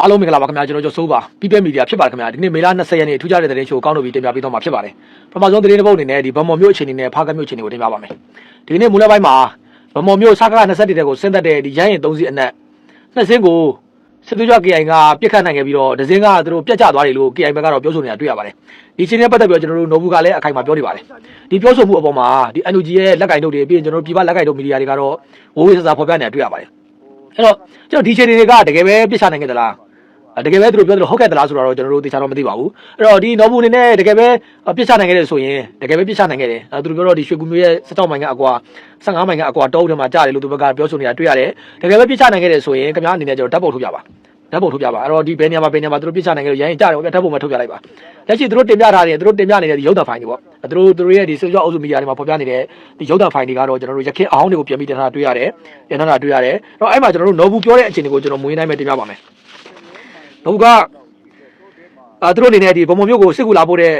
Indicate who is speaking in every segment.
Speaker 1: အားလုံးမင်္ဂလာပါခင်ဗျာကျွန်တော်ကျော်စိုးပါပြည်တွဲမီဒီယာဖြစ်ပါတယ်ခင်ဗျာဒီနေ့မေလ20ရက်နေ့ထူးခြားတဲ့သတင်းရှိုးကောင်းလို့ပြီးတင်ပြပေးတော့မှာဖြစ်ပါတယ်ပထမဆုံးသတင်းတစ်ပုဒ်အနေနဲ့ဒီဗမော်မျိုးအခြေအနေနဲ့ဖားကမျိုးအခြေအနေကိုတင်ပြပါမယ်ဒီနေ့မူလပိုင်းမှာဗမော်မျိုးစကား21တဲ့ကိုဆင်းသက်တဲ့ဒီရဟရင်3စီးအနက်နှစ်စင်းကိုစစ်သွေးကြွ KI ကပြစ်ခတ်နိုင်ခဲ့ပြီးတော့ဒဇင်းကသူတို့ပြတ်ကျသွားတယ်လို့ KI ဘက်ကတော့ပြောဆိုနေတာတွေ့ရပါတယ်ဒီအခြေအနေနဲ့ပတ်သက်ပြီးတော့ကျွန်တော်တို့နိုဘူးကလည်းအခိုင်အမာပြောနေပါတယ်ဒီပြောဆိုမှုအပေါ်မှာဒီ NUG ရဲ့လက်ကင်တို့တွေပြီးရင်ကျွန်တော်တို့ပြည်ပလက်ကင်တို့မီဒီယာတွေကတော့ဝိုးဝေးဆဆဖော်ပြနေတာတွေ့ရပါတယ်အဲ့တော့ကျွန်တော်ဒီအခြေအနေတွေကတကယ်ပဲပြစ်ချနိုင်ခဲ့သလားအဲ တကယ်ပဲသူတို့ပြောသလိုဟုတ်ကဲ့သလားဆိုတော့ကျွန်တော်တို့သေချာတော့မသိပါဘူးအဲ့တော့ဒီနော်ဘူးအနေနဲ့တကယ်ပဲပြစ်ချနိုင်ခဲ့တယ်ဆိုရင်တကယ်ပဲပြစ်ချနိုင်ခဲ့တယ်အဲသူတို့ပြောတော့ဒီရွှေကူမျိုးရဲ့16မိုင်ကအကွာ15မိုင်ကအကွာတောအုပ်ထဲမှာကြားတယ်လို့သူဘက်ကပြောဆိုနေတာတွေ့ရတယ်တကယ်ပဲပြစ်ချနိုင်ခဲ့တယ်ဆိုရင်ခင်ဗျားအနေနဲ့ကျွန်တော်ဓာတ်ပုံထုတ်ပြပါဓာတ်ပုံထုတ်ပြပါအဲ့တော့ဒီဘယ်နေရာမှာဘယ်နေရာမှာသူတို့ပြစ်ချနိုင်ခဲ့လို့ရရင်ကြားတယ်ဗျဓာတ်ပုံပဲထုတ်ပြလိုက်ပါလက်ရှိသူတို့တင်ပြထားတယ်သူတို့တင်ပြနေတဲ့ဒီရုပ်သံဖိုင်တွေပေါ့သူတို့သူတို့ရဲ့ဒီဆိုရှယ်အုပ်စုမီဒီယာတွေမှာဖော်ပြနေတဲ့ဒီရုပ်သံဖိုင်တွေကတော့ကျွန်တော်တို့ရခင်အောင်တွေကိုပြန်ပြီးတင်ထားတွေ့ရတယ်တင်ထားတာတွေ့ရတယ်အဲ့တော့အဲ့မှာကျွန်တော်တို့နော်ဘူးပြောတဲ့အခြေအနေကိုကျွန်တော်မွေးနိုင်မဲ့တင်ပြပါမယ် နော်ဘူးကအာသူတို့အနေနဲ့ဒီဘုံဘုံမျိုးကိုစစ်ကူလာဖို့တဲ့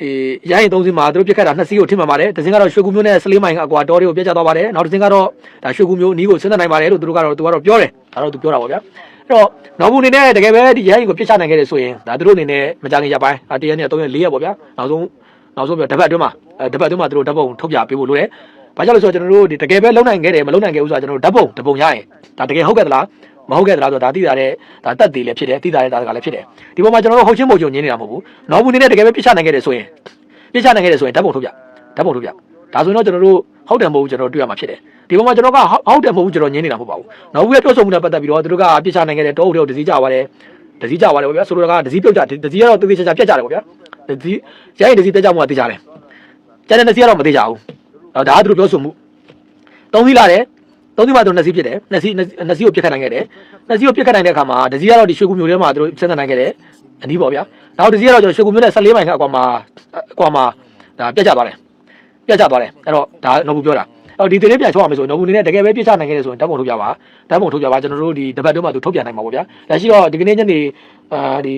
Speaker 1: ဒီရိုင်းရင်သုံးစီမှာသူတို့ပြစ်ခတ်တာနှစ်စီးကိုထိမှန်ပါတယ်တစ်စင်းကတော့ရွှေကူမျိုးနဲ့စလေးမိုင်ကအကွာတော်တွေကိုပြတ်ကျသွားပါတယ်နောက်တစ်စင်းကတော့ဒါရွှေကူမျိုးနီးကိုဆင်းသက်နိုင်ပါတယ်လို့သူတို့ကတော့သူကတော့ပြောတယ်ဒါတော့သူပြောတာပေါ့ဗျာအဲ့တော့နောက်ဘူးအနေနဲ့တကယ်ပဲဒီရိုင်းရင်ကိုပြစ်ချနိုင်ခဲ့တယ်ဆိုရင်ဒါသူတို့အနေနဲ့မကြခင်ရပိုင်းအာတရက်နဲ့၃ရက်၄ရက်ပေါ့ဗျာနောက်ဆုံးနောက်ဆုံးပြတပတ်အတွင်းမှာအဲတပတ်အတွင်းမှာသူတို့ဓာတ်ပုံထုတ်ပြပေးဖို့လိုတယ်ဘာကြောင့်လဲဆိုတော့ကျွန်တော်တို့ဒီတကယ်ပဲလုံနိုင်ခဲ့တယ်မလုံနိုင်ခဲ့ဘူးဆိုတော့ကျွန်တော်တို့ဓာတ်ပုံဓာတ်ပုံရရင်ဒါတကယ်ဟုတ်ကဲ့သလား မဟုတ်ခဲ့သလားဆိုတော့ဒါသိတာတဲ့ဒါတက်သေးလည်းဖြစ်တယ်သိတာတဲ့ဒါကလည်းဖြစ်တယ်ဒီပေါ်မှာကျွန်တော်တို့ဟုတ်ချင်းပုံချုံညင်းနေတာမဟုတ်ဘူးနောက်ဘူးနေနဲ့တကယ်ပဲပြစ်ချနိုင်ခဲ့တယ်ဆိုရင်ပြစ်ချနိုင်ခဲ့တယ်ဆိုရင်ဓာတ်ပုံထုတ်ပြဓာတ်ပုံထုတ်ပြဒါဆိုရင်တော့ကျွန်တော်တို့ဟုတ်တယ်မဟုတ်ဘူးကျွန်တော်တို့တွေ့ရမှာဖြစ်တယ်ဒီပေါ်မှာကျွန်တော်ကဟုတ်တယ်မဟုတ်ဘူးကျွန်တော်ညင်းနေတာမဟုတ်ပါဘူးနောက်ဘူးရဲ့ပြောဆိုမှုနဲ့ပတ်သက်ပြီးတော့သူတို့ကပြစ်ချနိုင်ခဲ့တယ်တောအုပ်တွေကိုဒစီကြပါတယ်ဒစီကြပါတယ်ပေါ့ဗျာဆိုလိုတာကဒစီပြုတ်ကြဒစီကတော့သူသေးချာချာပြတ်ကြတယ်ပေါ့ဗျာဒစီရိုင်းဒစီပြတ်ကြမှုကသိကြတယ်ကျန်တဲ့ဒစီကတော့မသိကြဘူးတော့ဒါကသူတို့ပြောဆိုမှုသုံးစီလာတယ် သုံးစီးမှသူနှစ်စီးဖြစ်တယ်နှစ်စီးနှစ်စီးကိုပြစ်ခတ်နိုင်ခဲ့တယ်နှစ်စီးကိုပြစ်ခတ်နိုင်တဲ့အခါမှာဒစီကတော့ဒီရွှေကူမျိုးထဲမှာသူတို့ဆင်းသက်နိုင်ခဲ့တယ်အနည်းပေါ့ဗျာနောက်ဒစီကတော့ကျွန်တော်ရွှေကူမျိုးနဲ့14မိုင်ခန့်အကွာမှာအကွာမှာဒါပြတ်ကျသွားတယ်ပြတ်ကျသွားတယ်အဲ့တော့ဒါနော်ဘူးပြောတာအဲ့တော့ဒီသတင်းပြန်ချောရမယ်ဆိုရင်နော်ဘူးအနေနဲ့တကယ်ပဲပြစ်ချနိုင်ခဲ့တယ်ဆိုရင်ဓာတ်ပုံထုတ်ပြပါဓာတ်ပုံထုတ်ပြပါကျွန်တော်တို့ဒီတပတ်တုန်းမှသူထုတ်ပြန်နိုင်မှာပေါ့ဗျာဒါရှိတော့ဒီကနေ့ညနေအာဒီ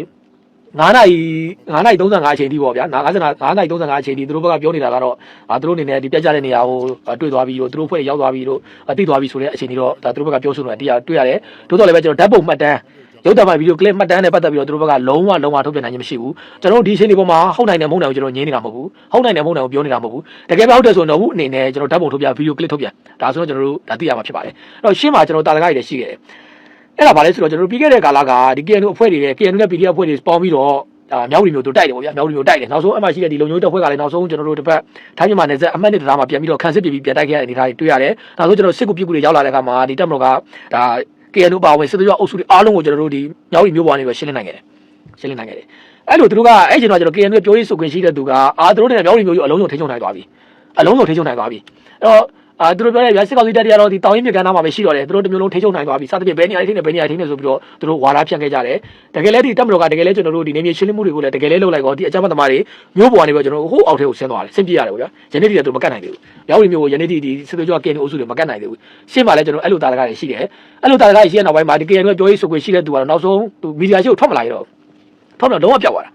Speaker 1: 9နာရီ9နာရီ35အချိန်ထိပေါ့ဗျာ50နာ9နာရီ35အချိန်ထိသူတို့ဘက်ကပြောနေတာကတော့အာသူတို့အနေနဲ့ဒီပြတ်ကျတဲ့နေရာကိုတွေ့သွားပြီးတော့သူတို့ဖွဲ့ရောက်သွားပြီးတော့အသိသွားပြီးဆိုတဲ့အချိန်ကြီးတော့ဒါသူတို့ဘက်ကပြောဆိုနေတာတရားတွေ့ရတယ်တိုးတော့လည်းပဲကျွန်တော်ဓာတ်ပုံမှတ်တမ်းရုပ်သံမှာဗီဒီယိုကလစ်မှတ်တမ်းနဲ့ပတ်သက်ပြီးတော့သူတို့ဘက်ကလုံးဝလုံးဝထုတ်ပြန်နိုင်ခြင်းမရှိဘူးကျွန်တော်တို့ဒီအချိန်ဒီပေါ်မှာဟုတ်နိုင်တယ်မဟုတ်နိုင်ဘူးကျွန်တော်ငြင်းနေတာမဟုတ်ဘူးဟုတ်နိုင်တယ်မဟုတ်နိုင်ဘူးပြောနေတာမဟုတ်ဘူးတကယ်ပဲဟုတ်တယ်ဆိုရင်တော့ဘူးအနေနဲ့ကျွန်တော်ဓာတ်ပုံထုတ်ပြဗီဒီယိုကလစ်ထုတ်ပြန်ဒါဆိုတော့ကျွန်တော်တို့ဒါသိရမှာဖြစ်ပါတယ်အဲ့တော့ရှင်းမှာကျွန်တော်တာလကားတွေရှိခဲ့တယ် အဲ့ဒါဘာလဲဆိုတော့ကျွန်တော်တို့ပြီးခဲ့တဲ့ကာလကဒီ KNU အဖွဲ့တွေနဲ့ KNU နဲ့ PDF အဖွဲ့တွေပေါင်းပြီးတော့အာမြောက်ရီမျိုးတို့တိုက်တယ်ပေါ့ဗျာမြောက်ရီမျိုးတိုက်တယ်နောက်ဆုံးအမှရှိတဲ့ဒီလုံညိုးတပ်ဖွဲ့ကလည်းနောက်ဆုံးကျွန်တော်တို့တစ်ပတ်ထိုင်းမြန်မာနယ်စပ်အမှတ်နဲ့တရားမှာပြန်ပြီးတော့ခန်းစစ်ပြည်ပြီးပြန်တိုက်ခဲ့တဲ့အနေအထားတွေတွေ့ရတယ်နောက်ဆုံးကျွန်တော်စစ်ကူပြစ်ကူတွေရောက်လာတဲ့အခါမှာဒီတပ်မတော်ကဒါ KNU ပါဝင်စစ်သွေးအုပ်စုတွေအားလုံးကိုကျွန်တော်တို့ဒီမြောက်ရီမျိုးပေါ်နေပဲရှင်းလင်းနိုင်ခဲ့တယ်ရှင်းလင်းနိုင်ခဲ့တယ်အဲ့လိုသူတို့ကအဲ့ချိန်တော့ကျွန်တော် KNU ပြောရေးဆိုခွင့်ရှိတဲ့သူကအာသူတို့နဲ့မြောက်ရီမျိုးကြီးအလုံးစုံထိချုံနိုင်သွားပြီအလုံးစုံထိချုံနိုင်သွားပြီအဲ့တော့ အာသူတို့ပြောတဲ့ဗျာစစ်ကောင်စီတပ်တွေကတော့ဒီတောင်ရင်မြေကမ်းနားမှာပဲရှိတော့တယ်သူတို့တမျိုးလုံးထိချုံနိုင်သွားပြီစသဖြင့်ဘယ်နေရာထိနေဘယ်နေရာထိနေဆိုပြီးတော့သူတို့ဝါဒဖြန့်ခဲ့ကြတယ်တကယ်လဲဒီတပ်မတော်ကတကယ်လဲကျွန်တော်တို့ဒီနေမြေရှင်းလင်းမှုတွေကိုလည်းတကယ်လဲလုပ်လိုက်တော့ဒီအကြမ်းဖက်သမားတွေမျိုးပေါ်ကနေပဲကျွန်တော်တို့ဟိုးအောက်ထဲကိုဆင်းသွားတယ်ဆင်းပြေရတယ်ဗျာယနေ့ဒီကသူမကတ်နိုင်သေးဘူးမြောက်ရီမျိုးကိုယနေ့ဒီဒီစစ်သွေးကြွကင်းအုပ်စုတွေမကတ်နိုင်သေးဘူးရှင်းပါလဲကျွန်တော်အဲ့လိုတာတကားတွေရှိတယ်အဲ့လိုတာတကားတွေရှိတဲ့နောက်ပိုင်းမှာဒီ KN ကပြောရေးဆိုခွင့်ရှိတဲ့သူကတော့နောက်ဆုံးသူမီဒီယာရှိကိုထွက်မလာရတော့ထွက်တော့လုံးဝပြောက်သွားတာ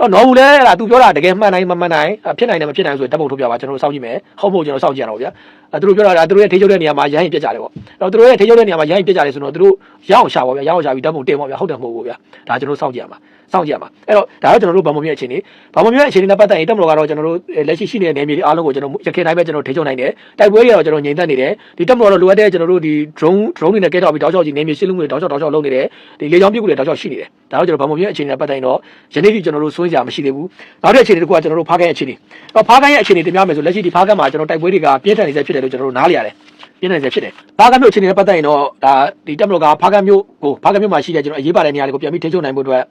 Speaker 1: တော့နော်ဘူးလဲအဲ့ဒါ तू ပြောတာတကယ်မှန်နိုင်မမှန်နိုင်ဖြစ်နိုင်တယ်မဖြစ်နိုင်ဆိုရင်ဓာတ်ပုံထုတ်ပြပါကျွန်တော်တို့စောင့်ကြည့်မယ်ဟုတ်မဟုတ်ကျွန်တော်စောင့်ကြည့်ရအောင်ဗျာအဲသူတို့ပြောတာဒါသူတို့ရဲ့ထိချုပ်တဲ့နေရာမှာရဟရင်ပြက်ကြတယ်ပေါ့တော့သူတို့ရဲ့ထိချုပ်တဲ့နေရာမှာရဟရင်ပြက်ကြတယ်ဆိုတော့သူတို့ရအောင်ရှာပါဗျာရအောင်ရှာပြီးဓာတ်ပုံတင်ပါဗျာဟုတ်တယ်မဟုတ်ဘူးဗျာဒါကျွန်တော်စောင့်ကြည့်ရမှာ စောင့်ကြည့်ရမှာအဲ့တော့ဒါတော့ကျွန်တော်တို့ဗမာမျိုးရဲ့အခြေအနေဗမာမျိုးရဲ့အခြေအနေနဲ့ပတ်သက်ရင်တက်မလို့ကတော့ကျွန်တော်တို့လက်ရှိရှိနေတဲ့နေမြေတွေအားလုံးကိုကျွန်တော်ရခိုင်တိုင်းပဲကျွန်တော်ထိချုပ်နိုင်တယ်တိုက်ပွဲတွေကတော့ကျွန်တော်ငြိမ်သက်နေတယ်ဒီတက်မလို့တော့လိုအပ်တဲ့ကျွန်တော်တို့ဒီ drone drone တွေနဲ့ကဲထောက်ပြီးတောက်ချောက်ကြီးနေမြေရှင်းလုံးတွေတောက်ချောက်တောက်ချောက်လုပ်နေတယ်ဒီလေကြောင်းပြစ်ကူတွေတောက်ချောက်ရှိနေတယ်ဒါတော့ကျွန်တော်ဗမာမျိုးရဲ့အခြေအနေနဲ့ပတ်သက်ရင်တော့ယနေ့ဒီကျွန်တော်တို့စိုးစရာမရှိသေးဘူးနောက်တဲ့အခြေအနေတစ်ခုကကျွန်တော်တို့ဖားခိုင်းရဲ့အခြေအနေတော့ဖားခိုင်းရဲ့အခြေအနေတင်ပြမယ်ဆိုလက်ရှိဒီဖားခိုင်းမှာကျွန်တော်တိုက်ပွဲတွေကပြင်းထန်နေစေဖြစ်တယ်လို့ကျွန်တော်တို့နားလည်ရတယ်ပြင်းထန်နေစေဖြစ်တယ်ဖားခိုင်းမျိုးအခြေအနေနဲ့ပတ်သက်ရင်တော့ဒါဒီတက်မလို့ကဖားခိုင်းမျိုးကိုဖားခိုင်းမျိုးမှာရှိတဲ့ကျွန်တော်အရေးပါတဲ့နေရာတွေကိုပြန်ပြီးထိချုပ်နိုင်ဖို့အတွက်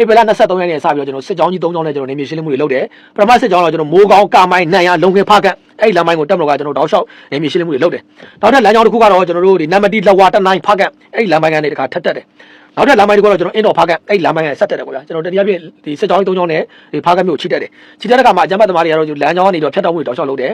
Speaker 1: ဧပြီလ23ရက်နေ့စပြီးတော့ကျွန်တော်စစ်ကြောင်းကြီး3ကြောင်းနဲ့ကျွန်တော်နေမြေရှင်းလင်းမှုတွေလုပ်တယ်ပထမစစ်ကြောင်းတော့ကျွန်တော်မိုးကောင်းကာမိုင်းနန်ရလုံခဲဖားကန့်အဲ့ဒီလမ်းမိုင်းကိုတက်မလို့ကကျွန်တော်တောက်လျှောက်နေမြေရှင်းလင်းမှုတွေလုပ်တယ်နောက်ထပ်လမ်းကြောင်းတစ်ခုကတော့ကျွန်တော်တို့ဒီနံပါတ်1လက်ဝါတနိုင်ဖားကန့်အဲ့ဒီလမ်းမိုင်းကနေတခါထပ်တက်တယ်နောက်ထပ်လမ်းမိုင်းတစ်ခုကတော့ကျွန်တော်အင်းတော်ဖားကန့်အဲ့ဒီလမ်းမိုင်းကနေဆက်တက်တယ်ပေါ့ဗျာကျွန်တော်တတိယပြည့်ဒီစစ်ကြောင်းကြီး3ကြောင်းနဲ့ဒီဖားကန့်မျိုးကိုချိတက်တယ်ချိတက်တဲ့အခါမှာအကြမ်းဖက်သမားတွေကတော့လမ်းကြောင်းကနေတော့ဖြတ်တောက်မှုတွေတောက်လျှောက်လုပ်တယ်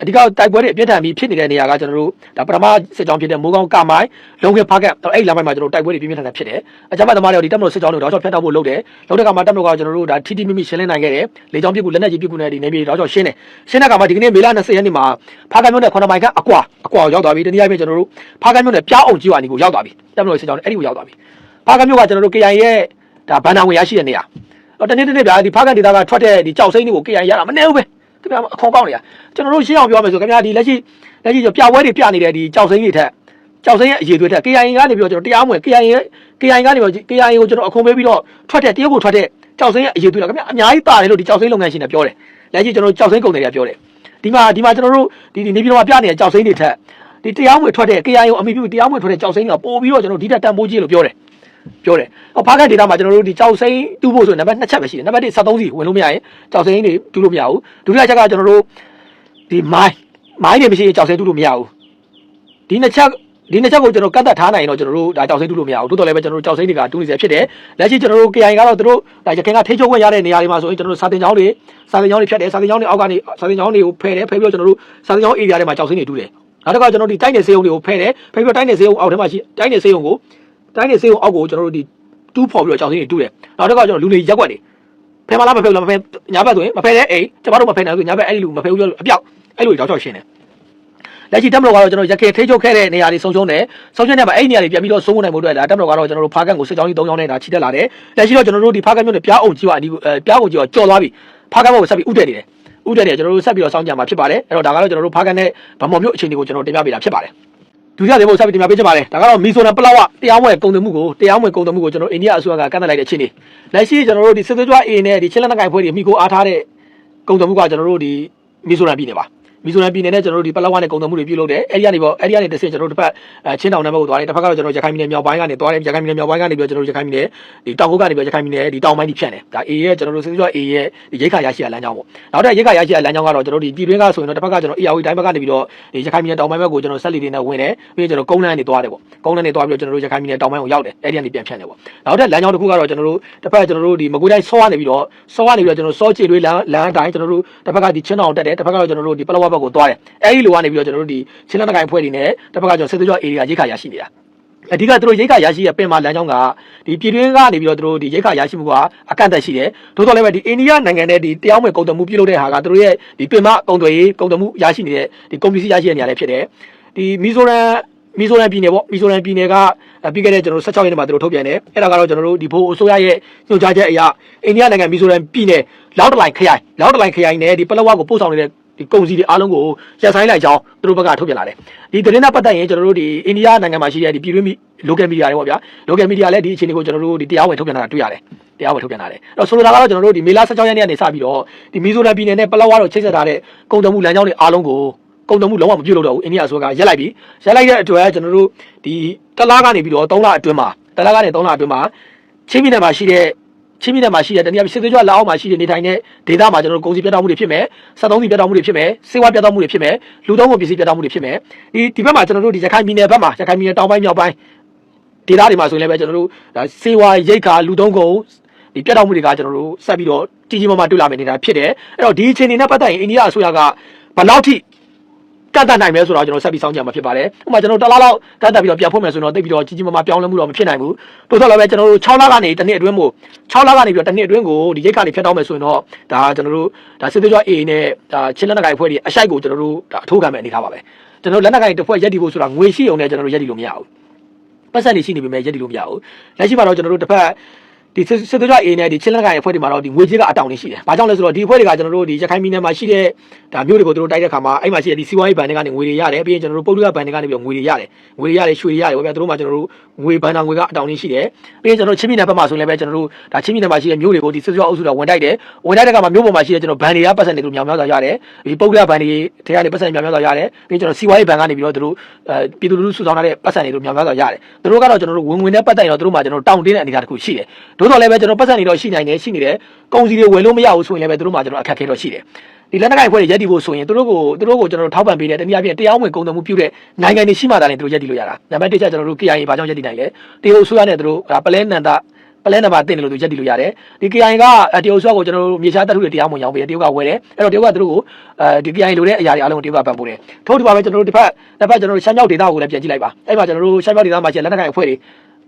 Speaker 1: အဓိကတိုက်ပွဲတွေအပြင်းထန်ပြီးဖြစ်နေတဲ့နေရာကကျွန်တော်တို့ဒါပထမစစ်ကြောင်းဖြစ်တဲ့မိုးကောင်းကမိုင်းလုံခဲဖားကန့်အဲ့ဒီလမ်းမိုင်းမှာကျွန်တော်တိုက်ပွဲတွေပြင်းပြင်းထန်ထန်ဖြစ်တယ်အကြမ်းဖက်သမားတွေဒီတက်မလို့စစ်ကြောင်းတွေတောက်လျှောက်ဖြတ်တောက်ဖို့လုပ်တယ်လုပ်တဲ့အခါမှာတက်မလို့ကကျွန်တော်တို့ဒါထိထိမိမိရှင်းလင်းနိုင်ခဲ့တယ်လေကြောင်းပြစ်ကူလက်နက်ကြီးပြစ်ကူနဲ့ဒီနေပြည်တော်တောက်လျှောက်ရှင်းတယ်ရှင်းတဲ့အခါမှာဒီကနေ့မေလ20ရက်နေ့မှာဖားကန့်မြို့နယ်9မိုင်ကအကွာအကွာကိုရောက်သွားပြီတနည်းအားဖြင့်ကျွန်တော်တို့ဖားကန့်မြို့နယ်ပြားအောင်ကြီးဝါနီကိုရောက်သွားပြီတက်မလို့စစ်ကြောင်းတွေအဲ့ဒီကိုရောက်သွားပြီဖားကမြို့ကကျွန်တော်တို့ KIA ရဲ့ဒါဘန်နာဝင်ရရှိတဲ့နေရာတော့တနေ့တနေ့ဗျာဒီဖားကဒေသကထွက်တဲ့ဒီကြောက်စိမ့်တွေကို KIA ရတာမနေဘူးပဲ ခင်ဗျာအခွန်ကောက်နေတာကျွန်တော်တို့ရှင်းအောင်ပြောမယ်ဆိုခင်ဗျာဒီလက်ရှိလက်ရှိပြပွဲတွေပြနေတဲ့ဒီကြောက်စိမ့်တွေထက်ကြောက်စိမ့်ရဲ့အရေးတွေထက် KIA ကနေပြီးတော့ကျွန်တော်တရားမဝင် KIA KIA ကနေပြီးတော့ KIA ကိုကျွန်တော်အခွန်ပေးပြီးတော့ထွက်တဲ့တရုတ်ကိုထွက်တဲ့ကြောက်စိမ့်ရဲ့အရေးတွေခင်ဗျာအများကြီးပါတယ်လို့ဒီကြောက်စိမ့်လုပ်ငန်းရှင်တွေပြောတယ်လက်ရှိကျွန်တော်တို့ကြောက်စိမ့်ကုန်တွေကပြောတယ်ဒီမှာဒီမှာကျွန်တော်တို့ဒီဒီနေပြည်တော်မှာပြနေတဲ့ကြောက်စိမ့်တွေထက်ဒီတရားမဝင်ထွက်တဲ့ KIA ကိုအမိပြုတရားမဝင်ထွက်တဲ့ကြောက်စိမ့်ကပို့ပြီးတော့ကျွန်တော်ဒီတက်တန်ဖိုးကြီးလို့ပြောတယ် ပြောတယ်။ဟောဖားကန်ဒေတာမှာကျွန်တော်တို့ဒီကြောက်စိမ့်တူဖို့ဆိုရင်နံပါတ်2ချက်ပဲရှိတယ်။နံပါတ်1 73စီဝင်လို့မရရင်ကြောက်စိမ့်တွေတူလို့မရဘူး။ဒုတိယချက်ကကျွန်တော်တို့ဒီမိုင်းမိုင်းတွေမရှိရင်ကြောက်စိမ့်တူလို့မရဘူး။ဒီနှစ်ချက်ဒီနှစ်ချက်ကိုကျွန်တော်ကတ်သက်ထားနိုင်ရင်တော့ကျွန်တော်တို့ဒါကြောက်စိမ့်တူလို့မရဘူး။တိုးတော်လည်းပဲကျွန်တော်တို့ကြောက်စိမ့်တွေကတူနေစေဖြစ်တယ်။လက်ရှိကျွန်တော်တို့ KI ကတော့သူတို့ဒါရခင်ကထိချုပ်ခွင့်ရတဲ့နေရာတွေမှာဆိုရင်ကျွန်တော်တို့စာတင်ကျောင်းတွေစာတင်ကျောင်းတွေဖြတ်တယ်စာတင်ကျောင်းတွေအောက်ကနေစာတင်ကျောင်းတွေကိုဖယ်တယ်ဖယ်ပြီးတော့ကျွန်တော်တို့စာတင်ကျောင်း area တွေမှာကြောက်စိမ့်တွေတူတယ်။နောက်တစ်ခါကျွန်တော်ဒီတိုက်နယ်စေးုံတွေကိုဖယ်တယ်ဖယ်ပြီးတော့တိုက်နယ်စေးုံအောက်ထဲမှာရှိတိုက်နယ်စေးုံကို တိုင်းနေစေးုံအောက်ကိုကျွန်တော်တို့ဒီတူးဖော်ပြီးတော့ကြောင်စင်းတွေတူးတယ်နောက်တစ်ခါကျတော့လူတွေရက်ွက်တယ်ဖယ်မလားမဖယ်ဘူးလားမဖယ်ညာဘက်ဆိုရင်မဖယ်တဲ့အိမ်ကျမတို့မဖယ်နိုင်ဘူးညာဘက်အဲ့ဒီလူမဖယ်ဘူးပြောလို့အပြောက်အဲ့လိုတောက်ချောက်ရှင်းတယ်လက်ရှိတက်မလို့ကတော့ကျွန်တော်ရခဲထိချုပ်ခဲ့တဲ့နေရာတွေဆုံးရှုံးတယ်ဆုံးရှုံးတဲ့မှာအဲ့ဒီနေရာတွေပြန်ပြီးတော့ဆုံးနိုင်မှုအတွက်ဒါတက်မလို့ကတော့ကျွန်တော်တို့ဖားကန်ကိုစစ်ကြောင်းကြီး၃ကြောင်းနဲ့ဒါချီတက်လာတယ်လက်ရှိတော့ကျွန်တော်တို့ဒီဖားကန်မြို့နယ်ပြားအောင်ကြီးကအဒီပြားအောင်ကြီးကကြော်သွားပြီဖားကန်ဘက်ကိုဆက်ပြီးဥတက်နေတယ်ဥတက်နေကျွန်တော်တို့ဆက်ပြီးတော့စောင့်ကြမှာဖြစ်ပါတယ်အဲ့တော့ဒါကတော့ကျွန်တော်တို့ဖားကန်နဲ့ဗမော်မြို့အခြေအနေကိုကျွန်တော်တင်ပြပေးတာဖြစ်ပါတယ် ဒုတိယသေဖို့ဆက်ပြီးတင်ပြပေးချင်ပါတယ်ဒါကတော့မီဆိုရန်ပလောက်ကတရားမဝင်ကုန်သွယ်မှုကိုတရားမဝင်ကုန်သွယ်မှုကိုကျွန်တော်အိန္ဒိယအစိုးရကကန့်သတ်လိုက်တဲ့အခြေအနေလက်ရှိကျွန်တော်တို့ဒီစစ်သွေးကြွ A နဲ့ဒီချင်းလက်နက်ကိုင်ဖွဲ့တွေမိကိုအားထားတဲ့ကုန်သွယ်မှုကကျွန်တော်တို့ဒီမီဆိုရန်ပြည်နယ်ပါ မီဆိုရန်ပြည်နယ်နဲ့ကျွန်တော်တို့ဒီပလောက်ဝနဲ့ကုန်သွယ်မှုတွေပြုလုပ်တယ်အဲဒီကနေပေါ့အဲဒီကနေတစ်ဆင့်ကျွန်တော်တို့တစ်ဖက်အဲချင်းတောင်နယ်ဘက်ကိုသွားတယ်တစ်ဖက်ကတော့ကျွန်တော်ရခိုင်ပြည်နယ်မြောက်ပိုင်းကနေသွားတယ်ရခိုင်ပြည်နယ်မြောက်ပိုင်းကနေပြီးတော့ကျွန်တော်တို့ရခိုင်ပြည်နယ်ဒီတောင်ကုတ်ကနေပြီးတော့ရခိုင်ပြည်နယ်ဒီတောင်ပိုင်းကြီးဖြန့်တယ်ဒါ A ရဲ့ကျွန်တော်တို့စစ်သွေးကြွ A ရဲ့ဒီရိတ်ခါရရှိရလမ်းကြောင်းပေါ့နောက်တဲ့ရိတ်ခါရရှိရလမ်းကြောင်းကတော့ကျွန်တော်တို့ဒီပြည်တွင်းကဆိုရင်တော့တစ်ဖက်ကကျွန်တော် AR တိုင်းဘက်ကနေပြီးတော့ဒီရခိုင်ပြည်နယ်တောင်ပိုင်းဘက်ကိုကျွန်တော်ဆက်လီတွေနဲ့ဝင်တယ်ပြီးရင်ကျွန်တော်ကုန်းလန်းနေသွားတယ်ပေါ့ကုန်းလန်းနေသွားပြီးတော့ကျွန်တော်တို့ရခိုင်ပြည်နယ်တောင်ပိုင်းကိုရောက်တယ်အဲဒီကနေပြန်ဖြန့်တယ်ပေါ့နောက်တဲ့လမ်းကြောင်းတစ်ခုကတော့ကျွန်တော်တို့တစ်ဖက်ကျွန်တော်တို့ဒီမကွေးတိုင်းစောကနေပြီးတော့စောကနေပြီးတော့ကျွန်တော်စောချေတွေလမ်းလမ်းတိုင်းကျွန်တော်တို့တစ်ဖက်ကဒီချင်းတောင်တက်တယ်တစ်ဖက်ကတော့ကျွန်တော်တို့ဒီပလောဝဘက်ကိုသွားတယ်အဲဒီလိုကနေပြီးတော့ကျွန်တော်တို့ဒီချင်းလက်နက်ကိုင်ဖွဲ့တွေနဲ့တစ်ဖက်ကကျွန်တော်စစ်သွေးကြွ area ရိတ်ခါရရှိနေတာအဓိကသူတို့ရိတ်ခါရရှိရပင်မလမ်းကြောင်းကဒီပြည်တွင်းကနေပြီးတော့သူတို့ဒီရိတ်ခါရရှိမှုကအကန့်အသတ်ရှိတယ်။သို့တော်လည်းပဲဒီအိန္ဒိယနိုင်ငံနဲ့ဒီတရားမဝင်ကုန်သွယ်မှုပြုလုပ်တဲ့ဟာကသူတို့ရဲ့ဒီပင်မကုန်သွယ်ရေးကုန်သွယ်မှုရရှိနေတဲ့ဒီကုန်ပစ္စည်းရရှိတဲ့နေရာလေးဖြစ်တယ်။ဒီမီဇိုရမ်မီဇိုရမ်ပြည်နယ်ပေါ့မီဇိုရမ်ပြည်နယ်ကပြီးခဲ့တဲ့ကျွန်တော်16ရက်နေ့မှာသူတို့ထုတ်ပြန်တယ်။အဲ့ဒါကတော့ကျွန်တော်တို့ဒီဘိုးအစိုးရရဲ့ညွှန်ကြားချက်အရအိန္ဒိယနိုင်ငံမီဇိုရမ်ပြည်နယ်လောက်တလိုင်ခရိုင်လောက်တလိုင်ခရိုင်နဲ့ဒီပလောဝကိုပို့ဆောင်နေတဲ့ ဒီကုန်စည်တွေအားလုံးကိုရပ်ဆိုင်လိုက်ကြောင်းသူတို့ဘက်ကထုတ်ပြန်လာတယ်ဒီသတင်းနဲ့ပတ်သက်ရင်ကျွန်တော်တို့ဒီအိန္ဒိယနိုင်ငံမှာရှိတဲ့ဒီပြည်တွင်းမီ local media တွေပေါ့ဗျာ local media လည်းဒီအခြေအနေကိုကျွန်တော်တို့ဒီတရားဝင်ထုတ်ပြန်လာတာတွေ့ရတယ်တရားဝင်ထုတ်ပြန်လာတယ်အဲ့တော့ဆိုလိုတာကတော့ကျွန်တော်တို့ဒီမေလ16ရက်နေ့ကနေစပြီးတော့ဒီမီဇိုရမ်ပြည်နယ်နဲ့ပလောဝါတော့ချိတ်ဆက်ထားတဲ့ကုန်သွယ်မှုလမ်းကြောင်းတွေအားလုံးကိုကုန်သွယ်မှုလုံးဝမပြုတ်လို့တော့ဘူးအိန္ဒိယအစိုးရကရက်လိုက်ပြီရက်လိုက်တဲ့အတွက်ကျွန်တော်တို့ဒီတလားကနေပြီးတော့3လအတွင်းမှာတလားကနေ3လအတွင်းမှာချင်းပြည်နယ်မှာရှိတဲ့ ချင်းပြည်နယ်မှာရှိတဲ့တနည်းအားဖြင့်စစ်သွေးကြွလက်အောက်မှာရှိတဲ့နေထိုင်တဲ့ဒေသမှာကျွန်တော်တို့ကုန်စည်ပြတ်တောက်မှုတွေဖြစ်မယ်။စက်သုံးစီပြတ်တောက်မှုတွေဖြစ်မယ်။စေဝါပြတ်တောက်မှုတွေဖြစ်မယ်။လူသုံးကုန်ပစ္စည်းပြတ်တောက်မှုတွေဖြစ်မယ်။ဒီဒီဘက်မှာကျွန်တော်တို့ဒီရခိုင်ပြည်နယ်ဘက်မှာရခိုင်ပြည်နယ်တောင်ပိုင်းမြောက်ပိုင်းဒေသတွေမှာဆိုရင်လည်းပဲကျွန်တော်တို့ဒါစေဝါရိတ်ခါလူသုံးကုန်ဒီပြတ်တောက်မှုတွေကကျွန်တော်တို့ဆက်ပြီးတော့ကြီးကြီးမားမားတွေ့လာမယ်နေတာဖြစ်တယ်။အဲ့တော့ဒီအခြေအနေနဲ့ပတ်သက်ရင်အိန္ဒိယအစိုးရကဘယ်လောက်ထိ ကန့်တတ်နိုင်မယ်ဆိုတော့ကျွန်တော်ဆက်ပြီးစောင့်ကြမှာဖြစ်ပါတယ်။ဥပမာကျွန်တော်တလားလောက်ကန့်တတ်ပြီးတော့ပြန်ဖွင့်မယ်ဆိုတော့တိတ်ပြီးတော့ကြီးကြီးမားမားပြောင်းလဲမှုတော့မဖြစ်နိုင်ဘူး။တိုးတော့လည်းပဲကျွန်တော်တို့6လကနေတစ်နှစ်အတွင်းကို6လကနေပြီးတော့တစ်နှစ်အတွင်းကိုဒီရိတ်ခါတွေဖြတ်တောင်းမယ်ဆိုရင်တော့ဒါကျွန်တော်တို့ဒါစစ်သွေးကြွ A နဲ့ဒါချင်းလက်နက်ကိုင်အဖွဲ့တွေအရှိုက်ကိုကျွန်တော်တို့ဒါအထိုးခံမဲ့အနေထားပါပဲ။ကျွန်တော်လက်နက်ကိုင်တစ်ဖွဲ့ရက်တီဖို့ဆိုတာငွေရှိအောင်နဲ့ကျွန်တော်တို့ရက်တီလို့မရဘူး။ပတ်စံနေရှိနေပြီမဲ့ရက်တီလို့မရဘူး။လက်ရှိမှာတော့ကျွန်တော်တို့တစ်ဖက် ဒီစစ်သွေးကြွ A နဲ့ဒီချင်းလက်ကိုင်အဖွဲ့တွေမှာတော့ဒီငွေကြေးကအတောင်နေရှိတယ်။ဘာကြောင့်လဲဆိုတော့ဒီအဖွဲ့တွေကကျွန်တော်တို့ဒီရခိုင်ပြည်နယ်မှာရှိတဲ့ဒါမျိုးတွေကိုတို့တိုက်တဲ့ခါမှာအဲ့မှာရှိတဲ့ဒီစီဝါရေးဘဏ်တွေကနေငွေတွေရတယ်။ပြီးရင်ကျွန်တော်တို့ပုတ်တုကဘဏ်တွေကနေပြီးတော့ငွေတွေရတယ်။ငွေတွေရတယ်ရွှေတွေရတယ်ဗျာ။တို့မှာကျွန်တော်တို့ငွေဘဏ္ဍာငွေကအတောင်နေရှိတယ်။ပြီးရင်ကျွန်တော်တို့ချင်းပြည်နယ်ဘက်မှာဆိုရင်လည်းပဲကျွန်တော်တို့ဒါချင်းပြည်နယ်မှာရှိတဲ့မျိုးတွေကိုဒီစစ်သွေးကြွအုပ်စုကဝင်တိုက်တယ်။ဝင်တိုက်တဲ့ခါမှာမျိုးပေါ်မှာရှိတဲ့ကျွန်တော်ဘဏ်တွေကပတ်စံတွေတို့မြောင်များစွာရတယ်။ဒီပုတ်တုကဘဏ်တွေထဲကနေပတ်စံမြောင်များစွာရတယ်။ပြီးရင်ကျွန်တော်စီဝါရေးဘဏ်ကနေပြီးတော့တို့အဲပြည်သူလူထုစုဆောင်းထားတဲ့ပတ်စံတွေတို့မြောင်များစွာရတယ်။တို့ကတော့ကျွန်တော်တို့ဝင်ဝင်နဲ့ပတ်သက်ရင်တော့တို့မှာကျွန်တော်တောင်းတင်းတဲ့အနေအထားတစ်ခုရှိတယ်။တို့တော့လည်းပဲကျွန်တော်ပတ်စံတွေတော့ရှိနိုင်တယ်ရှိနေတယ်။ကုန်စည်တွေဝယ်လို့မရဘူးဆိုရင်လည်းပဲတို့မှာကျွန်တော်အခက်အခဲတော့ရှိတယ်။ဒီလက်နက်ကိုင်ဖွဲ့တွေရက်တီဖို့ဆိုရင်တို့ကိုတို့ကိုကျွန်တော်တို့ထောက်ပံ့ပေးတဲ့တနည်းအားဖြင့်တရားဝင်ကုန်သွယ်မှုပြုတဲ့နိုင်ငံတွေရှိမှသာလေတို့ရက်တီလို့ရတာ။နံပါတ်1ကျကျွန်တော်တို့ KIA ဘာကြောင့်ရက်တီနိုင်လဲ။တရုတ်အစိုးရနဲ့တို့ပလဲနန္ဒပလဲနံပါတ်တင်တယ်လို့သူရက်တီလို့ရတယ်ဒီ KIA ကတရုတ်အစိုးရကိုကျွန်တော်တို့မြေချားတပ်ထုတွေတရားဝင်ရောင်းပေးတယ်တရုတ်ကဝယ်တယ်အဲ့တော့တရုတ်ကတို့ကိုအဲဒီ KIA လိုတဲ့အရာတွေအားလုံးကိုတရုတ်ကပံ့ပိုးတယ်ထို့ဒီပါပဲကျွန်တော်တို့တစ်ဖက်တစ်ဖက်ကျွန်တော်တို့ရှမ်းမြောက်ဒေသကိုလည်းပြန်ကြည့်လိုက်ပါအဲ့မှာကျွန်တော်တို့ရှမ်းမြောက်ဒေသမှာရှိတဲ့လက်နက်ကိုင်အဖွဲ့တွေ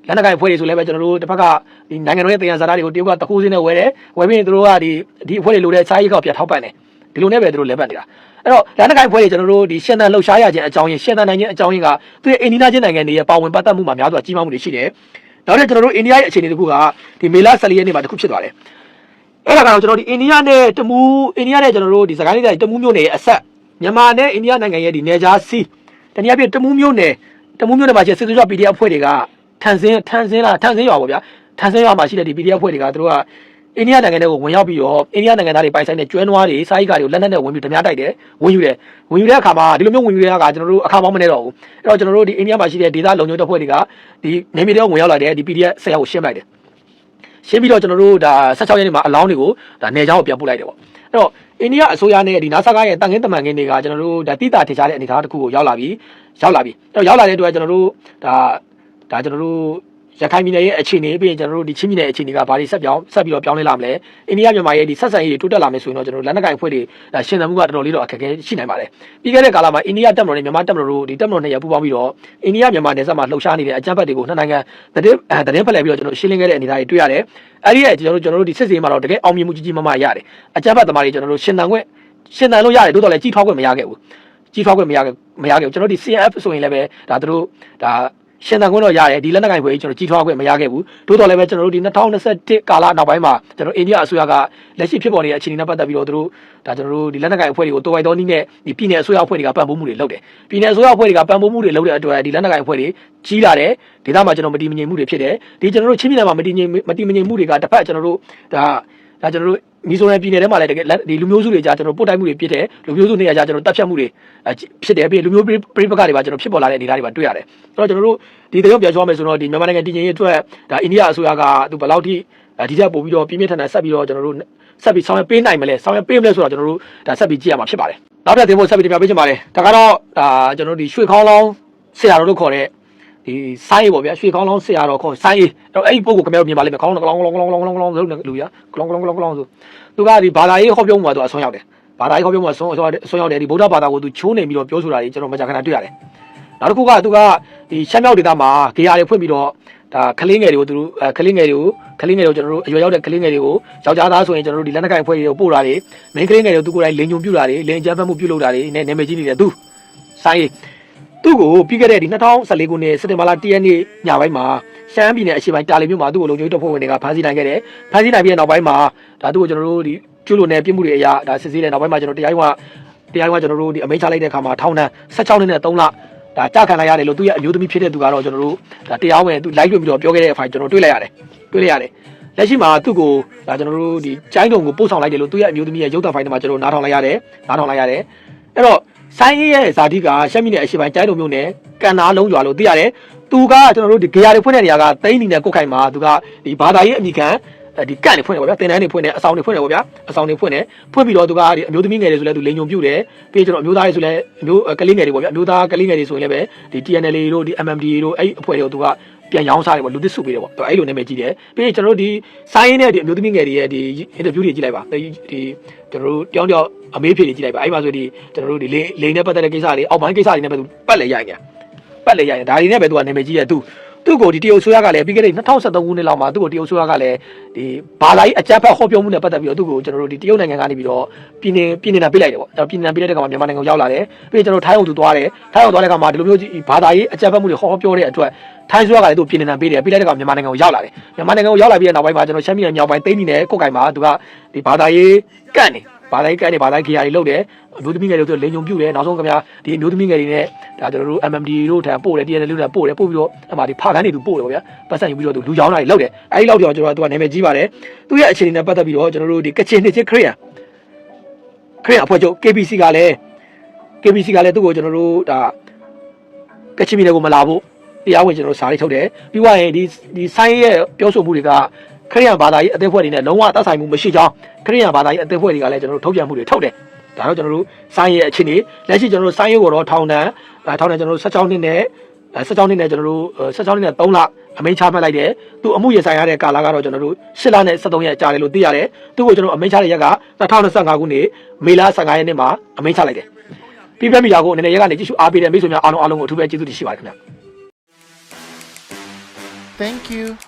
Speaker 1: လက်နက်ကိုင်အဖွဲ့တွေဆိုလည်းပဲကျွန်တော်တို့တစ်ဖက်ကဒီနိုင်ငံတော်ရဲ့တရားစာသားတွေကိုတရုတ်ကတခုစင်းနဲ့ဝယ်တယ်ဝယ်ပြီးရင်တို့ကဒီဒီအဖွဲ့တွေလိုတဲ့စားရိတ်ကောက်ပြထောက်ပံ့တယ်ဒီလိုနဲ့ပဲတို့လည်းပတ်နေတာအဲ့တော့လက်နက်ကိုင်ဖွဲ့တွေကျွန်တော်တို့ဒီရှင်းတန်လှုပ်ရှားရခြင်းအကြောင်းရင်းရှင်းတန်နိုင်ခြင်းအကြောင်းရင်းကသူရဲ့အိန္ဒိယချင်းနိုင်ငံတွေရဲ့ပါဝင်ပတ်သက်မှုမှာများစွာကြီးမားမှုတွေရှိတယ်နောက်တစ်ကျွန်တော်တို့အိန္ဒိယရဲ့အခြေအနေတစ်ခုကဒီမေလ14ရက်နေ့မှာတစ်ခုဖြစ်သွားတယ်အဲ့ဒါကတော့ကျွန်တော်ဒီအိန္ဒိယနဲ့တမူးအိန္ဒိယနဲ့ကျွန်တော်တို့ဒီစကိုင်းလေးတိုင်းတမူးမြို့နယ်ရဲ့အဆက်မြန်မာနဲ့အိန္ဒိယနိုင်ငံရဲ့ဒီနေကြားစီတနည်းအားဖြင့်တမူးမြို့နယ်တမူးမြို့နယ်မှာရှိတဲ့စစ်သွေးကြွ PDF အဖွဲ့တွေက ထန်စင်းထန်စင်းလားထန်စင်းရွာပေါ့ဗျာထန်စင်းရွာမှာရှိတဲ့ဒီ PDF အဖွဲ့တွေကသူတို့ကအိန္ဒိယနိုင်ငံတွေကိုဝင်ရောက်ပြီးတော့အိန္ဒိယနိုင်ငံသားတွေပိုင်ဆိုင်တဲ့ကျွဲနွားတွေစားရိတ်ကားတွေကိုလက်နက်နဲ့ဝင်ပြီးဓမြတိုက်တယ်ဝင်ယူတယ်ဝင်ယူတဲ့အခါမှာဒီလိုမျိုးဝင်ယူတဲ့အခါကျွန်တော်တို့အခါပေါင်းမနေတော့ဘူးအဲ့တော့ကျွန်တော်တို့ဒီအိန္ဒိယမှာရှိတဲ့ဒေသလုံခြုံရေးတပ်ဖွဲ့တွေကဒီနေမြေတွေကဝင်ရောက်လာတဲ့ဒီ PDF ဆက်ရောက်ကိုရှင်းလိုက်တယ်ရှင်းပြီးတော့ကျွန်တော်တို့ဒါ16ရက်နေ့မှာအလောင်းတွေကိုဒါနေချောင်းကိုပြန်ပို့လိုက်တယ်ပေါ့အဲ့တော့အိန္ဒိယအစိုးရနဲ့ဒီနာဆာကရဲ့တန်ခင်းတမန်ခင်းတွေကကျွန်တော်တို့ဒါတိတာထင်ရှားတဲ့အနေအထားတစ်ခုကိုရောက်လာပြီရောက်လာပြီအဲ့တော့ရောက်လာတဲ့အတွက်ကျွန်တော်တို့ဒါ ဒါကျွန်တော်တို့ရခိုင်ပြည်နယ်ရဲ့အခြေအနေပြီးရင်ကျွန်တော်တို့ဒီချင်းပြည်နယ်အခြေအနေကဘာတွေဆက်ပြောင်းဆက်ပြီးတော့ပြောင်းလဲလာမလဲအိန္ဒိယမြန်မာရဲ့ဒီဆက်ဆံရေးတွေတိုးတက်လာမယ်ဆိုရင်တော့ကျွန်တော်တို့လက်နက်ကိုင်အဖွဲ့တွေဒါရှင်သန်မှုကတော်တော်လေးတော့အခက်အခဲရှိနိုင်ပါတယ်ပြီးခဲ့တဲ့ကာလမှာအိန္ဒိယတပ်မတော်နဲ့မြန်မာတပ်မတော်တို့ဒီတပ်မတော်နဲ့ရပူးပေါင်းပြီးတော့အိန္ဒိယမြန်မာနယ်စပ်မှာလှုပ်ရှားနေတဲ့အကြမ်းဖက်တွေကိုနှစ်နိုင်ငံသတင်းအဲသတင်းဖက်လှယ်ပြီးတော့ကျွန်တော်ရှင်းလင်းခဲ့တဲ့အနေအထားတွေတွေ့ရတယ်အဲ့ဒီရဲ့ကျွန်တော်တို့ကျွန်တော်တို့ဒီစစ်စေးမှာတော့တကယ်အောင်မြင်မှုကြီးကြီးမားမားရတယ်အကြမ်းဖက်သမားတွေကျွန်တော်တို့ရှင်သန်ခွင့်ရှင်သန်လို့ရတယ်တိုးတော်လည်းကြီးထွားခွင့်မရခဲ့ဘူးကြီးထွားခွင့်မရခဲ့မရခဲ့ဘူးကျွန်တော်တို့ဒီ CNF ဆိုရင်လည်းပဲဒါတို့ဒါ ရှင်သန်ခွင့်တော့ရတယ်ဒီလက်နက်ကင်ဖွဲ့ကြီးကျွန်တော်ကြီးထွားခွင့်မရခဲ့ဘူးတိုးတော်လည်းပဲကျွန်တော်တို့ဒီ2021ကာလနောက်ပိုင်းမှာကျွန်တော်အိန္ဒိယအစိုးရကလက်ရှိဖြစ်ပေါ်နေတဲ့အခြေအနေနဲ့ပတ်သက်ပြီးတော့တို့ဒါကျွန်တော်တို့ဒီလက်နက်ကင်အဖွဲ့တွေကိုတိုးဝိုက်တော်နည်းနဲ့ဒီပြည်내အစိုးရအဖွဲ့တွေကပံ့ပိုးမှုတွေလုပ်တယ်ပြည်내အစိုးရအဖွဲ့တွေကပံ့ပိုးမှုတွေလုပ်တဲ့အတွက်ဒီလက်နက်ကင်အဖွဲ့တွေကြီးလာတယ်ဒေသမှာကျွန်တော်မတည်မငြိမ်မှုတွေဖြစ်တယ်ဒီကျွန်တော်တို့ချင်းပြည်နယ်မှာမတည်ငြိမ်မတည်မငြိမ်မှုတွေကတစ်ဖက်ကျွန်တော်တို့ဒါဒါကျွန်တော်တို့ မီဇိုရမ်ပြည်နယ်ထဲမှာလည်းတကယ်ဒီလူမျိုးစုတွေကြားကျွန်တော်ပို့တိုက်မှုတွေဖြစ်တယ်လူမျိုးစုနေရာကြားကျွန်တော်တပ်ဖြတ်မှုတွေဖြစ်တယ်ပြီးလူမျိုးပြိပက္ခတွေပါကျွန်တော်ဖြစ်ပေါ်လာတဲ့အနေအထားတွေပါတွေ့ရတယ်အဲ့တော့ကျွန်တော်တို့ဒီတရုတ်ပြောင်းမယ်ဆိုတော့ဒီမြန်မာနိုင်ငံတည်ငြိမ်ရေးအတွက်ဒါအိန္ဒိယအစိုးရကသူဘယ်လောက်ထိဒီထက်ပို့ပြီးတော့ပြင်းပြထန်ထန်ဆက်ပြီးတော့ကျွန်တော်တို့ဆက်ပြီးဆောင်ရွက်ပေးနိုင်မလဲဆောင်ရွက်ပေးမလဲဆိုတော့ကျွန်တော်တို့ဒါဆက်ပြီးကြည့်ရမှာဖြစ်ပါတယ်နောက်ပြတင်ဖို့ဆက်ပြီးတင်ပြပေးချင်ပါတယ်ဒါကတော့ဒါကျွန်တော်တို့ဒီရွှေခေါင်းလောင်းဆရာတော်တို့ခေါ်တဲ့ ဒီဆိုင်းပေါ့ဗျာရွှေခေါင်းလောင်းဆရာတော်ခေါ်ဆိုင်းအဲ့အဲ့ဒီပုံကိုခင်ဗျားတို့မြင်ပါလိမ့်မယ်ခေါင်းလောင်းကလောင်းကလောင်းကလောင်းကလောင်းကလောင်းကလောင်းလို့လူရကလောင်းကလောင်းကလောင်းကလောင်းဆိုသူကဒီဘာသာရေးဟောပြောမှုမှာသူအဆုံးရောက်တယ်ဘာသာရေးဟောပြောမှုအဆုံးအဆုံးရောက်တယ်ဒီဗုဒ္ဓဘာသာကိုသူချိုးနေပြီးတော့ပြောဆိုတာကြီးကျွန်တော်မကြာခဏတွေ့ရတယ်နောက်တစ်ခုကသူကဒီရှမ်းမြောက်ဒေသမှာဂေယာတွေဖွင့်ပြီးတော့ဒါကလေးငယ်တွေကိုသူတို့ကလေးငယ်တွေကိုကလေးငယ်တွေကိုကျွန်တော်တို့အရွယ်ရောက်တဲ့ကလေးငယ်တွေကိုယောက်ျားသားဆိုရင်ကျွန်တော်တို့ဒီလက်နက်ကိုင်ဖွဲ့တွေကိုပို့တာတွေမိန်းကလေးငယ်တွေကိုသူကိုယ်တိုင်လင်ညုံပြူတာတွေလင်ကြမ်းဖက်မှုပြုလုပ်တာတွေနဲ့နာမည်ကြီးနေတဲ့သူဆိုင် သူ့ကိုပြီးခဲ့တဲ့ဒီ2014ခုနှစ်စက်တင်ဘာလ10ရက်နေ့ညပိုင်းမှာရှမ်းပြည်နယ်အရှေ့ပိုင်းတာလီမြို့မှာသူ့ကိုလုံခြုံရေးတပ်ဖွဲ့ဝင်တွေကဖမ်းဆီးနိုင်ခဲ့တယ်ဖမ်းဆီးနိုင်ပြီးတဲ့နောက်ပိုင်းမှာဒါသူ့ကိုကျွန်တော်တို့ဒီကျူးလွန်တဲ့ပြစ်မှုတွေအရာဒါစစ်ဆေးတဲ့နောက်ပိုင်းမှာကျွန်တော်တရားရုံးကတရားရုံးကကျွန်တော်တို့ဒီအမိန့်ချလိုက်တဲ့အခါမှာထောင်ဒဏ်16နှစ်နဲ့3လဒါကြာခံလိုက်ရတယ်လို့သူ့ရဲ့အမျိုးသမီးဖြစ်တဲ့သူကတော့ကျွန်တော်တို့ဒါတရားဝင်သူလိုက်လွှင့်ပြီးတော့ပြောခဲ့တဲ့အဖိုင်ကျွန်တော်တွေ့လိုက်ရတယ်တွေ့လိုက်ရတယ်လက်ရှိမှာသူ့ကိုဒါကျွန်တော်တို့ဒီကျိုင်းတုံကိုပို့ဆောင်လိုက်တယ်လို့သူ့ရဲ့အမျိုးသမီးရဲ့ရုပ်သံဖိုင်ထဲမှာကျွန်တော်နားထောင်လိုက်ရတယ်နားထောင်လိုက်ရတယ်အဲ့တော့ ဆိုင်းရဲ့ဇာတိကရှက်မိတဲ့အရှိပိုင်းကျိုင်းတုံမျိုးနဲ့ကန်နာလုံးရွာလို့သိရတယ်သူကကျွန်တော်တို့ဒီဂေယာတွေဖွင့်တဲ့နေရာကတိန်းနေတဲ့ကုတ်ခိုင်မှာသူကဒီဘာသာရေးအမိခံဒီကန့်နေဖွင့်တယ်ပေါ့ဗျာတင်တန်းနေဖွင့်တယ်အဆောင်နေဖွင့်တယ်ပေါ့ဗျာအဆောင်နေဖွင့်တယ်ဖွင့်ပြီးတော့သူကဒီအမျိုးသမီးငယ်တွေဆိုလဲသူလိန်ညုံပြုတ်တယ်ပြီးကျွန်တော်အမျိုးသားတွေဆိုလဲအမျိုးကလေးငယ်တွေပေါ့ဗျာအမျိုးသားကလေးငယ်တွေဆိုရင်လည်းပဲဒီ TNL တို့ဒီ MMD တို့အဲ့အဖွဲ့တွေကိုသူက ပြန်ရောင်းစားတယ်ပေါ့လူသစ်စုပေးတယ်ပေါ့အဲ့လိုနာမည်ကြီးတယ်ပြီးရင်ကျွန်တော်တို့ဒီဆိုင်းရင်းနဲ့ဒီအမျိုးသမီးငယ်တွေရဲ့ဒီ interview တွေကြည့်လိုက်ပါဒီဒီကျွန်တော်တို့တောင်းတောင်းအမေးဖြေတွေကြည့်လိုက်ပါအဲ့မှာဆိုဒီကျွန်တော်တို့ဒီလိန်နဲ့ပတ်သက်တဲ့ကိစ္စတွေအောက်ပိုင်းကိစ္စတွေနဲ့ပဲသူပတ်လဲရိုက်နေပတ်လဲရိုက်နေဒါတွေနဲ့ပဲသူကနာမည်ကြီးတယ်သူ သူ့ကိုဒီတရုတ်ဆိုရကလည်းပြီးခဲ့တဲ့2023ခုနှစ်လောက်မှာသူ့ကိုတရုတ်ဆိုရကလည်းဒီဘာလာကြီးအကြမ်းဖက်ဟောပြောမှုနဲ့ပတ်သက်ပြီးတော့သူ့ကိုကျွန်တော်တို့ဒီတရုတ်နိုင်ငံကနေပြီးတော့ပြည်နေပြည်နေတာပြစ်လိုက်တယ်ပေါ့အဲ့တော့ပြည်နေတာပြစ်လိုက်တဲ့ကောင်မှာမြန်မာနိုင်ငံကိုရောက်လာတယ်ပြီးရင်ကျွန်တော်ထိုင်းအောင်သူသွားတယ်ထိုင်းအောင်သွားတဲ့ကောင်မှာဒီလိုမျိုးဘာသာရေးအကြမ်းဖက်မှုတွေဟောပြောတဲ့အတွက်ထိုင်းဆိုရကလည်းသူ့ပြည်နေတာပေးတယ်ပြစ်လိုက်တဲ့ကောင်မြန်မာနိုင်ငံကိုရောက်လာတယ်မြန်မာနိုင်ငံကိုရောက်လာပြီးတဲ့နောက်ပိုင်းမှာကျွန်တော်ရှမ်းပြည်နယ်မြောက်ပိုင်းသိန်းပြည်နယ်ကုတ်ကင်မှာသူကဒီဘာသာရေးကန့်နေ ဘာသာရေးကန့်နေဘာသာရေးခရီးတွေလုပ်တယ်အမျိုးသမီးငယ်တွေဆိုလိန်ညုံပြုတ်တယ်နောက်ဆုံးခင်ဗျာဒီအမျိုးသမီးငယ်တွေနဲ့ဒါကျွန်တော်တို့ MMD တို့ထံပို့တယ် TNL တို့ထံပို့တယ်ပို့ပြီးတော့အမှဒီဖာကန်းတွေသူပို့တယ်ပေါ့ဗျာပတ်စံယူပြီးတော့သူလူကြောင်းတာတွေလုပ်တယ်အဲဒီလောက်ကြောင်ကျွန်တော်ကသူကနာမည်ကြီးပါတယ်သူရဲ့အခြေအနေနဲ့ပတ်သက်ပြီးတော့ကျွန်တော်တို့ဒီကချင်နှစ်ချင်းခရီးယန်ခရီးယန်အဖွဲ့ချုပ် KBC ကလည်း KBC ကလည်းသူ့ကိုကျွန်တော်တို့ဒါကချင်ပြည်နယ်ကိုမလာဘူးတရားဝင်ကျွန်တော်စာရေးထုတ်တယ်ပြီးွားရင်ဒီဒီဆိုင်းရဲ့ပြောဆိုမှုတွေက ခရိယန်ဘာသာရေးအသေးဖွဲ့တွေနဲ့လုံးဝသက်ဆိုင်မှုမရှိကြောင်းခရိယန်ဘာသာရေးအသေးဖွဲ့တွေကလည်းကျွန်တော်တို့ထုတ်ပြန်မှုတွေထုတ်တယ်ဒါတော့ကျွန်တော်တို့ဆိုင်းရဲ့အခြေအနေလက်ရှိကျွန်တော်တို့ဆိုင်းရုပ်ကိုတော့ထောင်တန်းထောင်တန်းကျွန်တော်တို့16နှစ်နဲ့16နှစ်နဲ့ကျွန်တော်တို့16နှစ်နဲ့3လအမိန့်ချမှတ်လိုက်တယ်သူအမှုရင်ဆိုင်ရတဲ့ကာလကတော့ကျွန်တော်တို့10လနဲ့73ရက်ကြာတယ်လို့သိရတယ်သူ့ကိုကျွန်တော်အမိန့်ချတဲ့ရက်က2025ခုနှစ်မေလ15ရက်နေ့မှာအမိန့်ချလိုက်တယ်ပြည်ပြမီယာကိုအနေနဲ့ရက်ကနေကြည့်ရှုအားပေးတဲ့မိတ်ဆွေများအားလုံးအားလုံးကိုအထူးပဲကျေးဇူးတင်ရှိပါတယ်ခင်ဗျာ
Speaker 2: Thank you.